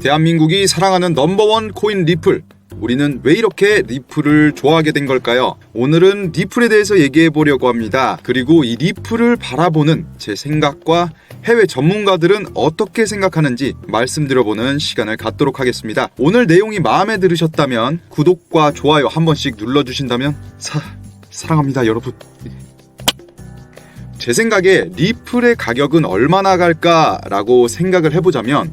대한민국이 사랑하는 넘버원 코인 리플. 우리는 왜 이렇게 리플을 좋아하게 된 걸까요? 오늘은 리플에 대해서 얘기해 보려고 합니다. 그리고 이 리플을 바라보는 제 생각과 해외 전문가들은 어떻게 생각하는지 말씀드려보는 시간을 갖도록 하겠습니다. 오늘 내용이 마음에 들으셨다면 구독과 좋아요 한 번씩 눌러주신다면 사, 사랑합니다 여러분. 제 생각에 리플의 가격은 얼마나 갈까라고 생각을 해보자면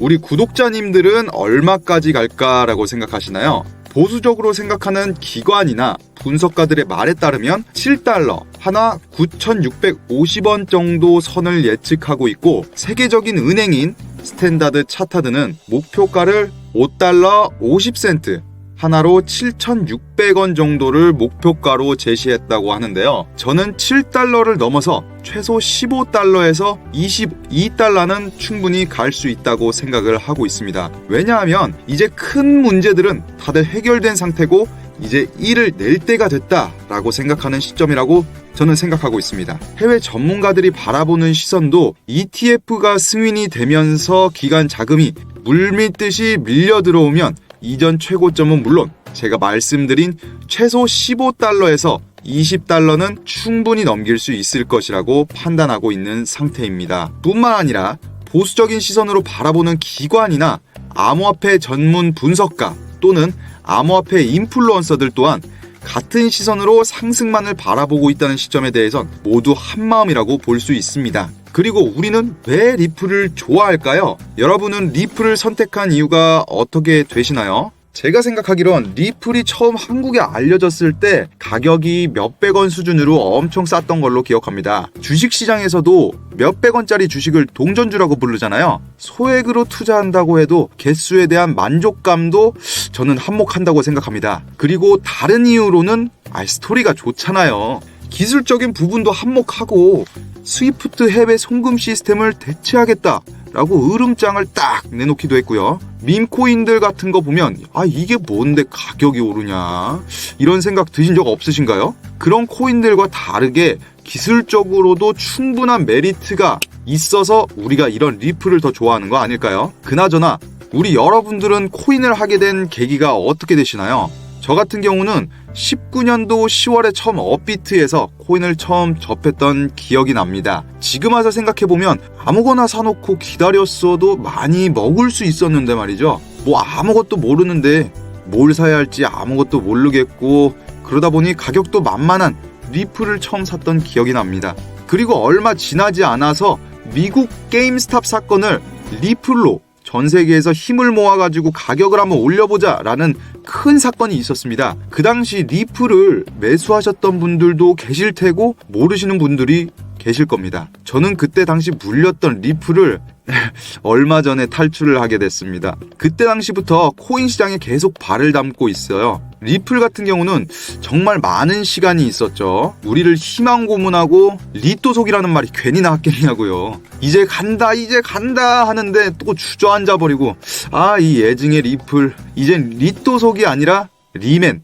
우리 구독자님들은 얼마까지 갈까라고 생각하시나요? 보수적으로 생각하는 기관이나 분석가들의 말에 따르면 7달러, 하나 9,650원 정도 선을 예측하고 있고 세계적인 은행인 스탠다드 차타드는 목표가를 5달러 50센트, 하나로 7,600원 정도를 목표가로 제시했다고 하는데요. 저는 7달러를 넘어서 최소 15달러에서 22달러는 충분히 갈 수 있다고 생각을 하고 있습니다. 왜냐하면 이제 큰 문제들은 다들 해결된 상태고 이제 일을 낼 때가 됐다라고 생각하는 시점이라고 저는 생각하고 있습니다. 해외 전문가들이 바라보는 시선도 ETF가 승인이 되면서 기관 자금이 물밀듯이 밀려 들어오면 이전 최고점은 물론 제가 말씀드린 최소 15달러에서 20달러는 충분히 넘길 수 있을 것이라고 판단하고 있는 상태입니다. 뿐만 아니라 보수적인 시선으로 바라보는 기관이나 암호화폐 전문 분석가 또는 암호화폐 인플루언서들 또한 같은 시선으로 상승만을 바라보고 있다는 시점에 대해선 모두 한마음이라고 볼 수 있습니다. 그리고 우리는 왜 리플을 좋아할까요? 여러분은 리플을 선택한 이유가 어떻게 되시나요? 제가 생각하기론 리플이 처음 한국에 알려졌을 때 가격이 몇백 원 수준으로 엄청 쌌던 걸로 기억합니다. 주식시장에서도 몇백 원짜리 주식을 동전주라고 부르잖아요. 소액으로 투자한다고 해도 개수에 대한 만족감도 저는 한몫한다고 생각합니다. 그리고 다른 이유로는 아, 스토리가 좋잖아요. 기술적인 부분도 한몫하고 스위프트 해외 송금 시스템을 대체하겠다. 라고 으름장을 딱 내놓기도 했고요. 밈코인들 같은 거 보면 아 이게 뭔데 가격이 오르냐 이런 생각 드신 적 없으신가요? 그런 코인들과 다르게 기술적으로도 충분한 메리트가 있어서 우리가 이런 리플을 더 좋아하는 거 아닐까요? 그나저나 우리 여러분들은 코인을 하게 된 계기가 어떻게 되시나요? 저 같은 경우는 19년도 10월에 처음 업비트에서 코인을 처음 접했던 기억이 납니다. 지금 와서 생각해보면 아무거나 사놓고 기다렸어도 많이 먹을 수 있었는데 말이죠. 뭐 아무것도 모르는데 뭘 사야 할지 아무것도 모르겠고 그러다 보니 가격도 만만한 리플을 처음 샀던 기억이 납니다. 그리고 얼마 지나지 않아서 미국 게임스탑 사건을 리플로 전 세계에서 힘을 모아가지고 가격을 한번 올려보자라는 큰 사건이 있었습니다. 그 당시 리플을 매수하셨던 분들도 계실 테고 모르시는 분들이 계실 겁니다. 저는 그때 당시 물렸던 리플을 얼마 전에 탈출을 하게 됐습니다. 그때 당시부터 코인 시장에 계속 발을 담고 있어요. 리플 같은 경우는 정말 많은 시간이 있었죠. 우리를 희망 고문하고 리또속이라는 말이 괜히 나왔겠냐고요. 이제 간다, 이제 간다 하는데 또 주저앉아 버리고 아, 이 예증의 리플 이젠 리또속이 아니라 리맨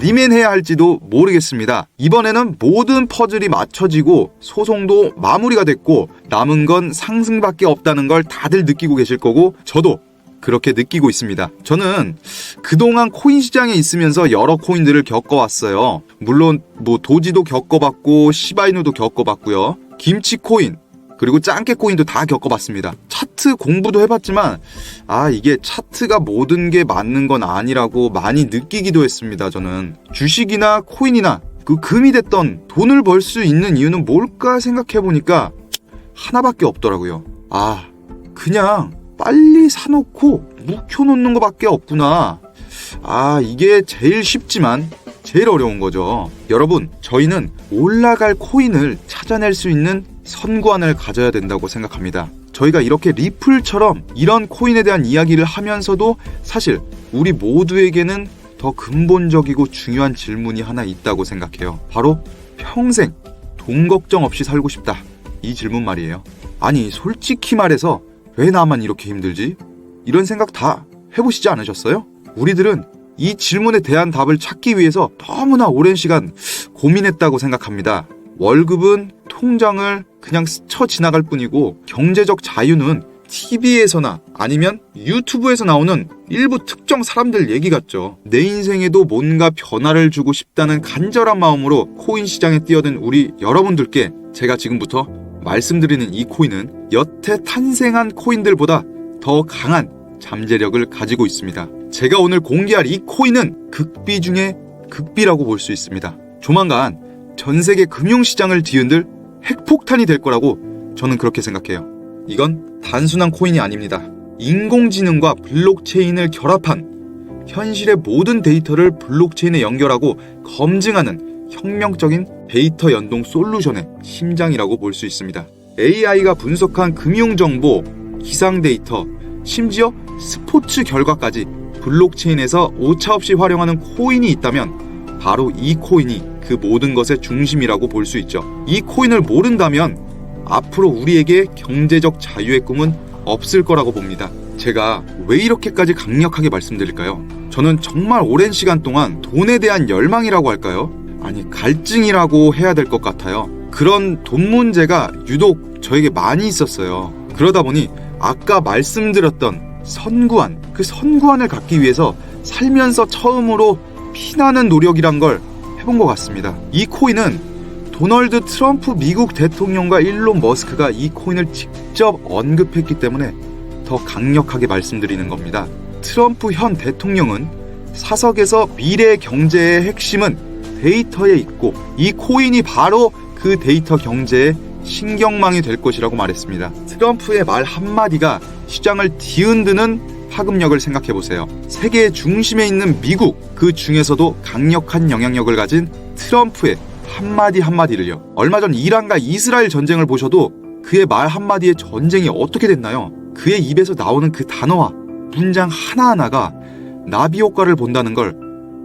리맨해야 할지도 모르겠습니다. 이번에는 모든 퍼즐이 맞춰지고 소송도 마무리가 됐고 남은 건 상승밖에 없다는 걸 다들 느끼고 계실 거고 저도 그렇게 느끼고 있습니다. 저는 그동안 코인 시장에 있으면서 여러 코인들을 겪어왔어요. 물론 뭐 도지도 겪어봤고 시바이누도 겪어봤고요. 김치 코인 그리고 짱깨 코인도 다 겪어봤습니다. 차트 공부도 해봤지만 아 이게 차트가 모든 게 맞는 건 아니라고 많이 느끼기도 했습니다. 저는 주식이나 코인이나 그 금이 됐던 돈을 벌 수 있는 이유는 뭘까 생각해 보니까 하나밖에 없더라고요. 아 그냥 빨리 사놓고 묵혀놓는 것밖에 없구나. 아 이게 제일 쉽지만 제일 어려운 거죠. 여러분, 저희는 올라갈 코인을 찾아낼 수 있는 선관을 가져야 된다고 생각합니다. 저희가 이렇게 리플처럼 이런 코인에 대한 이야기를 하면서도 사실 우리 모두에게는 더 근본적이고 중요한 질문이 하나 있다고 생각해요. 바로 평생 돈 걱정 없이 살고 싶다. 이 질문 말이에요. 아니, 솔직히 말해서 왜 나만 이렇게 힘들지? 이런 생각 다 해보시지 않으셨어요? 우리들은 이 질문에 대한 답을 찾기 위해서 너무나 오랜 시간 고민했다고 생각합니다. 월급은 통장을 그냥 스쳐 지나갈 뿐이고 경제적 자유는 TV에서나 아니면 유튜브에서 나오는 일부 특정 사람들 얘기 같죠. 내 인생에도 뭔가 변화를 주고 싶다는 간절한 마음으로 코인 시장에 뛰어든 우리 여러분들께 제가 지금부터 말씀드리는 이 코인은 여태 탄생한 코인들보다 더 강한 잠재력을 가지고 있습니다. 제가 오늘 공개할 이 코인은 극비 중에 극비라고 볼 수 있습니다. 조만간 전 세계 금융시장을 뒤흔들 핵폭탄이 될 거라고 저는 그렇게 생각해요. 이건 단순한 코인이 아닙니다. 인공지능과 블록체인을 결합한 현실의 모든 데이터를 블록체인에 연결하고 검증하는 혁명적인 데이터 연동 솔루션의 심장이라고 볼 수 있습니다. AI가 분석한 금융 정보, 기상 데이터, 심지어 스포츠 결과까지 블록체인에서 오차없이 활용하는 코인이 있다면 바로 이 코인이 그 모든 것의 중심이라고 볼 수 있죠. 이 코인을 모른다면 앞으로 우리에게 경제적 자유의 꿈은 없을 거라고 봅니다. 제가 왜 이렇게까지 강력하게 말씀드릴까요? 저는 정말 오랜 시간 동안 돈에 대한 열망이라고 할까요? 아니, 갈증이라고 해야 될 것 같아요. 그런 돈 문제가 유독 저에게 많이 있었어요. 그러다 보니 아까 말씀드렸던 선구안, 그 선구안을 갖기 위해서 살면서 처음으로 피나는 노력이란 걸 해본 것 같습니다. 이 코인은 도널드 트럼프 미국 대통령과 일론 머스크가 이 코인을 직접 언급했기 때문에 더 강력하게 말씀드리는 겁니다. 트럼프 현 대통령은 사석에서 미래 경제의 핵심은 데이터에 있고 이 코인이 바로 그 데이터 경제의 신경망이 될 것이라고 말했습니다. 트럼프의 말 한마디가 시장을 뒤흔드는 파급력을 생각해 보세요. 세계의 중심에 있는 미국, 그 중에서도 강력한 영향력을 가진 트럼프의 한마디 한마디를요. 얼마 전 이란과 이스라엘 전쟁을 보셔도 그의 말 한마디에 전쟁이 어떻게 됐나요? 그의 입에서 나오는 그 단어와 문장 하나하나가 나비 효과를 본다는 걸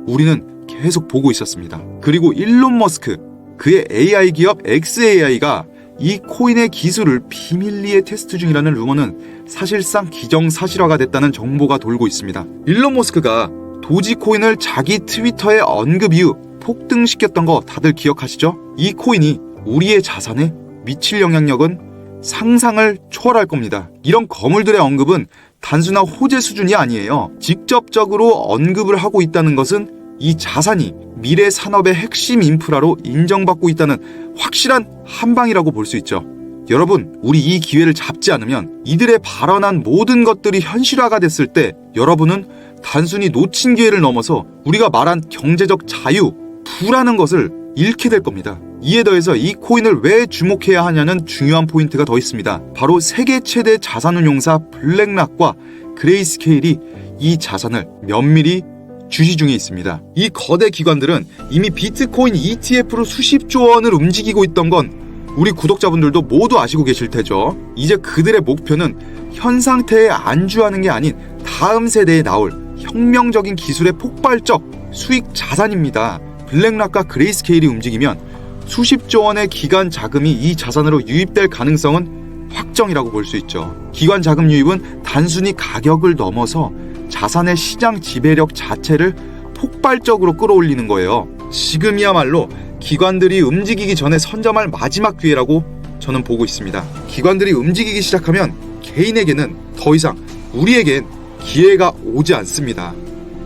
우리는 계속 보고 있었습니다. 그리고 일론 머스크, 그의 AI 기업 XAI가 이 코인의 기술을 비밀리에 테스트 중이라는 루머는 사실상 기정사실화가 됐다는 정보가 돌고 있습니다. 일론 머스크가 도지코인을 자기 트위터에 언급 이후 폭등시켰던 거 다들 기억하시죠? 이 코인이 우리의 자산에 미칠 영향력은 상상을 초월할 겁니다. 이런 거물들의 언급은 단순한 호재 수준이 아니에요. 직접적으로 언급을 하고 있다는 것은 이 자산이 미래 산업의 핵심 인프라로 인정받고 있다는 확실한 한방이라고 볼 수 있죠. 여러분, 우리 이 기회를 잡지 않으면 이들의 발언한 모든 것들이 현실화가 됐을 때 여러분은 단순히 놓친 기회를 넘어서 우리가 말한 경제적 자유, 부라는 것을 잃게 될 겁니다. 이에 더해서 이 코인을 왜 주목해야 하냐는 중요한 포인트가 더 있습니다. 바로 세계 최대 자산운용사 블랙락과 그레이스케일이 이 자산을 면밀히 주시 중에 있습니다. 이 거대 기관들은 이미 비트코인 ETF로 수십조 원을 움직이고 있던 건 우리 구독자분들도 모두 아시고 계실 테죠. 이제 그들의 목표는 현 상태에 안주하는 게 아닌 다음 세대에 나올 혁명적인 기술의 폭발적 수익 자산입니다. 블랙락과 그레이스케일이 움직이면 수십조 원의 기관 자금이 이 자산으로 유입될 가능성은 확정이라고 볼 수 있죠. 기관 자금 유입은 단순히 가격을 넘어서 자산의 시장 지배력 자체를 폭발적으로 끌어올리는 거예요. 지금이야말로 기관들이 움직이기 전에 선점할 마지막 기회라고 저는 보고 있습니다. 기관들이 움직이기 시작하면 개인에게는 더 이상 우리에겐 기회가 오지 않습니다.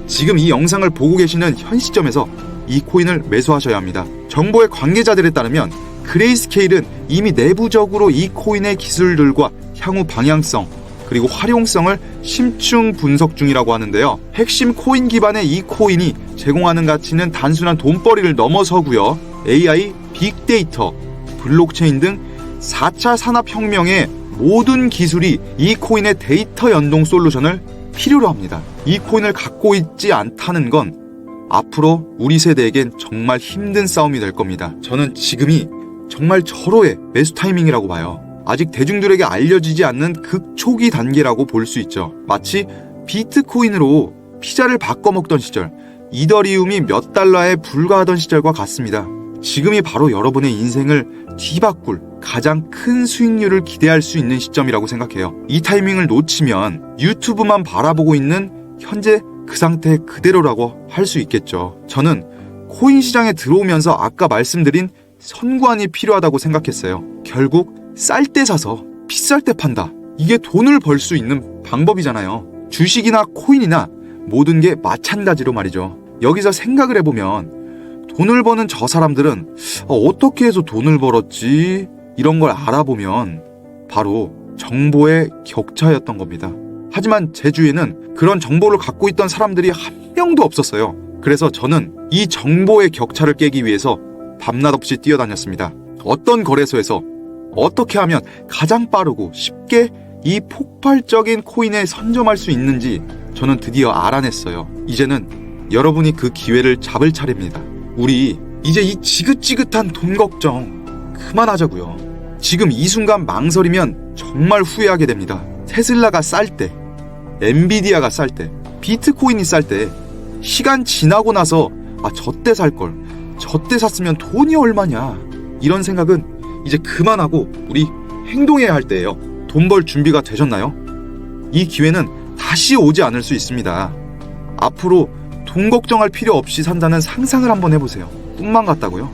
지금 이 영상을 보고 계시는 현 시점에서 이 코인을 매수하셔야 합니다. 정보의 관계자들에 따르면 그레이스케일은 이미 내부적으로 이 코인의 기술들과 향후 방향성 그리고 활용성을 심층 분석 중이라고 하는데요. 핵심 코인 기반의 이 코인이 제공하는 가치는 단순한 돈벌이를 넘어서고요. AI, 빅데이터, 블록체인 등 4차 산업혁명의 모든 기술이 이 코인의 데이터 연동 솔루션을 필요로 합니다. 이 코인을 갖고 있지 않다는 건 앞으로 우리 세대에겐 정말 힘든 싸움이 될 겁니다. 저는 지금이 정말 절호의 매수 타이밍이라고 봐요. 아직 대중들에게 알려지지 않는 극초기 단계라고 볼 수 있죠. 마치 비트코인으로 피자를 바꿔 먹던 시절, 이더리움이 몇 달러에 불과하던 시절과 같습니다. 지금이 바로 여러분의 인생을 뒤바꿀 가장 큰 수익률을 기대할 수 있는 시점이라고 생각해요. 이 타이밍을 놓치면 유튜브만 바라보고 있는 현재 그 상태 그대로라고 할 수 있겠죠. 저는 코인 시장에 들어오면서 아까 말씀드린 선구안이 필요하다고 생각했어요. 결국 쌀 때 사서 비쌀 때 판다. 이게 돈을 벌 수 있는 방법이잖아요. 주식이나 코인이나 모든 게 마찬가지로 말이죠. 여기서 생각을 해보면 돈을 버는 저 사람들은 어, 어떻게 해서 돈을 벌었지? 이런 걸 알아보면 바로 정보의 격차였던 겁니다. 하지만 제 주위에는 그런 정보를 갖고 있던 사람들이 한 명도 없었어요. 그래서 저는 이 정보의 격차를 깨기 위해서 밤낮 없이 뛰어다녔습니다. 어떤 거래소에서 어떻게 하면 가장 빠르고 쉽게 이 폭발적인 코인에 선점할 수 있는지 저는 드디어 알아냈어요. 이제는 여러분이 그 기회를 잡을 차례입니다. 우리 이제 이 지긋지긋한 돈 걱정 그만하자고요. 지금 이 순간 망설이면 정말 후회하게 됩니다. 테슬라가 쌀 때, 엔비디아가 쌀 때, 비트코인이 쌀 때, 시간 지나고 나서 아, 저때 살 걸, 저때 샀으면 돈이 얼마냐 이런 생각은 이제 그만하고 우리 행동해야 할 때예요. 돈 벌 준비가 되셨나요? 이 기회는 다시 오지 않을 수 있습니다. 앞으로 돈 걱정할 필요 없이 산다는 상상을 한번 해보세요. 꿈만 같다고요?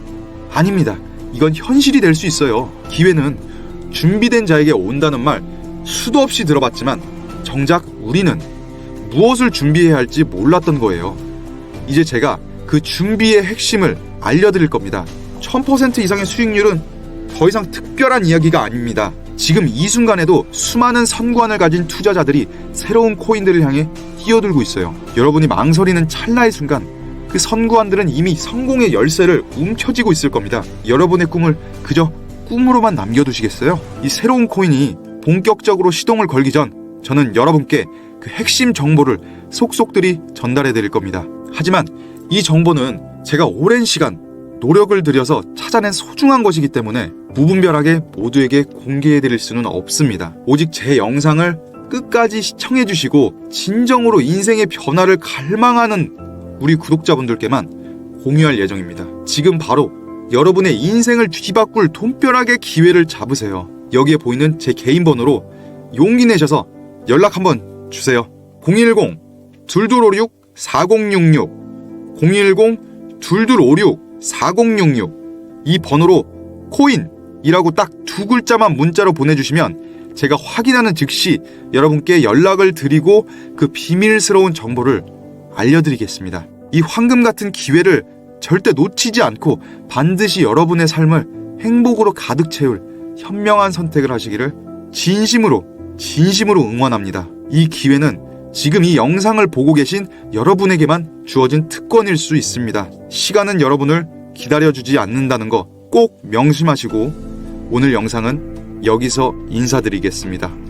아닙니다. 이건 현실이 될 수 있어요. 기회는 준비된 자에게 온다는 말 수도 없이 들어봤지만 정작 우리는 무엇을 준비해야 할지 몰랐던 거예요. 이제 제가 그 준비의 핵심을 알려드릴 겁니다. 1000% 이상의 수익률은 더 이상 특별한 이야기가 아닙니다. 지금 이 순간에도 수많은 선관을 가진 투자자들이 새로운 코인들을 향해 뛰어들고 있어요. 여러분이 망설이는 찰나의 순간 그 선구안들은 이미 성공의 열쇠를 움켜쥐고 있을 겁니다. 여러분의 꿈을 그저 꿈으로만 남겨두시겠어요? 이 새로운 코인이 본격적으로 시동을 걸기 전 저는 여러분께 그 핵심 정보를 속속들이 전달해 드릴 겁니다. 하지만 이 정보는 제가 오랜 시간 노력을 들여서 찾아낸 소중한 것이기 때문에 무분별하게 모두에게 공개해 드릴 수는 없습니다. 오직 제 영상을 끝까지 시청해 주시고 진정으로 인생의 변화를 갈망하는 우리 구독자분들께만 공유할 예정입니다. 지금 바로 여러분의 인생을 뒤바꿀 돈벼락의 기회를 잡으세요. 여기에 보이는 제 개인 번호로 용기 내셔서 연락 한번 주세요. 010 2256 4066 010 2256 4066이 번호로 코인 이라고 딱 두 글자만 문자로 보내주시면 제가 확인하는 즉시 여러분께 연락을 드리고 그 비밀스러운 정보를 알려드리겠습니다. 이 황금 같은 기회를 절대 놓치지 않고 반드시 여러분의 삶을 행복으로 가득 채울 현명한 선택을 하시기를 진심으로 진심으로 응원합니다. 이 기회는 지금 이 영상을 보고 계신 여러분에게만 주어진 특권일 수 있습니다. 시간은 여러분을 기다려주지 않는다는 거 꼭 명심하시고 오늘 영상은 여기서 인사드리겠습니다.